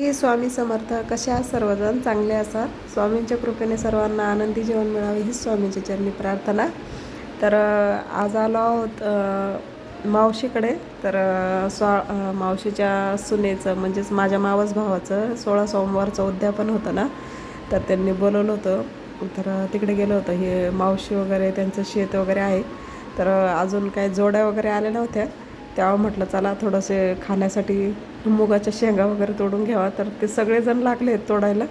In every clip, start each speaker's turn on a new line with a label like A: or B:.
A: हे स्वामी समर्थ कशा सर्वजण चांगले असाल स्वामींच्या कृपेने सर्वांना आनंदी जीवन मिळावे ही स्वामींची चरणी प्रार्थना. तर आज आलो आहोत मावशीकडे. तर स्वा मावशीच्या सुनेचं म्हणजेच माझ्या मावस भावाचं सोळा सोमवारचं उद्यापन होतं ना? तर त्यांनी बोलवलं होतं. तर तिकडे गेलो होतं. हे मावशी वगैरे त्यांचं शेत वगैरे आहे. तर अजून काही जोड्या वगैरे आल्या नव्हत्या. तेव्हा म्हटलं चला थोडंसे खाण्यासाठी मुगाच्या शेंगा वगैरे तोडून घ्यावा. तर ते सगळेजण लागले आहेत तोडायला.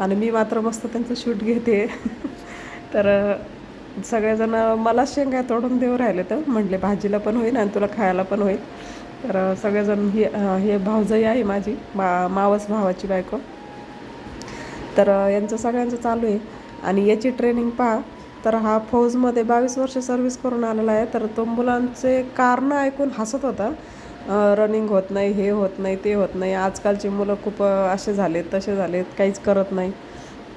A: आणि मी मात्र मस्त त्यांचं शूट घेते. तर सगळेजण मला शेंगा तोडून देऊ राहिले तर? म्हटले भाजीला पण होईल आणि तुला खायला पण होईल. तर सगळेजण हे हे भावजई आहे माझी मा मावस भावाची बायको. तर यांचं सगळ्यांचं चालू आहे. आणि याची ट्रेनिंग पहा तर हा फौजमध्ये बावीस वर्ष सर्व्हिस करून आलेला आहे. तर तो मुलांचे कारणं ऐकून हसत होता. रनिंग होत नाही हे होत नाही ते होत नाही. आजकालची मुलं खूप असे झालेत तसे झालेत काहीच करत नाही.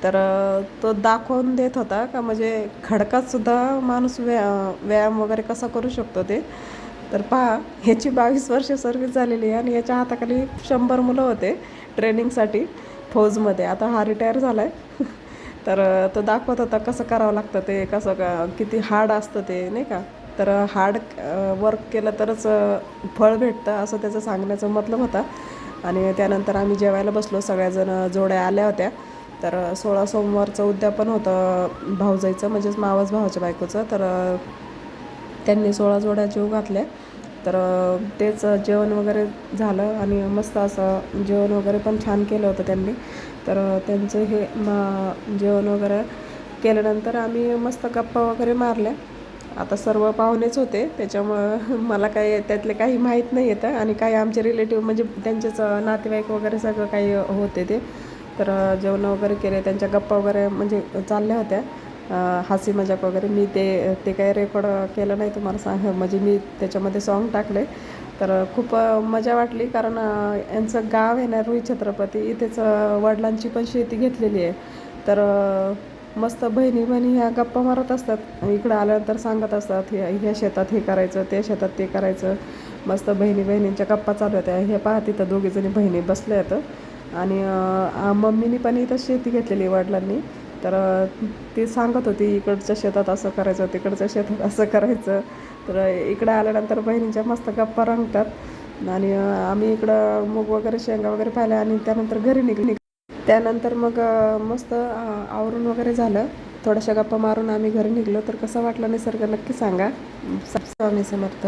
A: तर तो दाखवून देत होता का म्हणजे खडकातसुद्धा माणूस व्या व्यायाम वगैरे कसा करू शकतो ते? तर पहा ह्याची बावीस वर्ष सर्व्हिस झालेली आहे आणि याच्या हाताखाली शंभर मुलं होते ट्रेनिंगसाठी फौजमध्ये. आता हा रिटायर झाला आहे तर तो दाखवत होता कसं करावं लागतं ते कसं का किती हार्ड असतं ते नाही का? तर हार्ड वर्क केलं तरच फळ भेटतं असं त्याचं सांगण्याचं मतलब होता. आणि त्यानंतर आम्ही जेवायला बसलो सगळ्याजण जोड्या आल्या होत्या. तर सोळा सोमवारचं उद्यापन होतं भाऊजाईचं म्हणजेच मावस भावाच्या बायकोचं. तर त्यांनी सोळा जोड्या जीव घातल्या. तर तेच जेवण वगैरे झालं आणि मस्त असं जेवण वगैरे पण छान केलं होतं त्यांनी. तर त्यांचं हे मा जेवण वगैरे केल्यानंतर आम्ही मस्त गप्पा वगैरे मारल्या. आता सर्व पाहुणेच होते त्याच्यामुळं मला काही त्यातले काही माहीत नाही येतं आणि काही आमचे रिलेटिव्ह म्हणजे त्यांचेच नातेवाईक वगैरे सगळं काही होते ते. तर जेवण वगैरे केले त्यांच्या गप्पा वगैरे म्हणजे चालल्या होत्या. हसी मजाक वगैरे मी ते ते काही रेकॉर्ड केलं नाही तुम्हाला सांग म्हणजे मी त्याच्यामध्ये सॉन्ग टाकले. तर खूप मजा वाटली कारण यांचं गाव आहे ना रुई छत्रपती इथेच वडिलांची पण शेती घेतलेली आहे. तर मस्त बहिणी बहिणी ह्या गप्पा मारत असतात. इकडं आल्यानंतर सांगत असतात हे ह्या शेतात हे करायचं त्या शेतात ते करायचं. मस्त बहिणी बहिणींच्या गप्पा चालू होत्या. हे पाहा तिथं दोघीजणी बहिणी बसल्या आहेत. आणि मम्मीनी पण इथं शेती घेतलेली आहे वडिलांनी. तर ती सांगत होती इकडच्या शेतात असं करायचं तिकडच्या शेतात असं करायचं. तर इकडं आल्यानंतर बहिणींच्या मस्त गप्पा रंगतात. आणि आम्ही इकडं मूग वगैरे शेंगा वगैरे पाहिल्या आणि त्यानंतर घरी निघली त्यानंतर मग मस्त आवरून वगैरे झालं. थोड्याशा गप्पा मारून आम्ही घरी निघलो. तर कसं वाटलं निसर्ग नक्की सांगा. स्वामी समर्थ.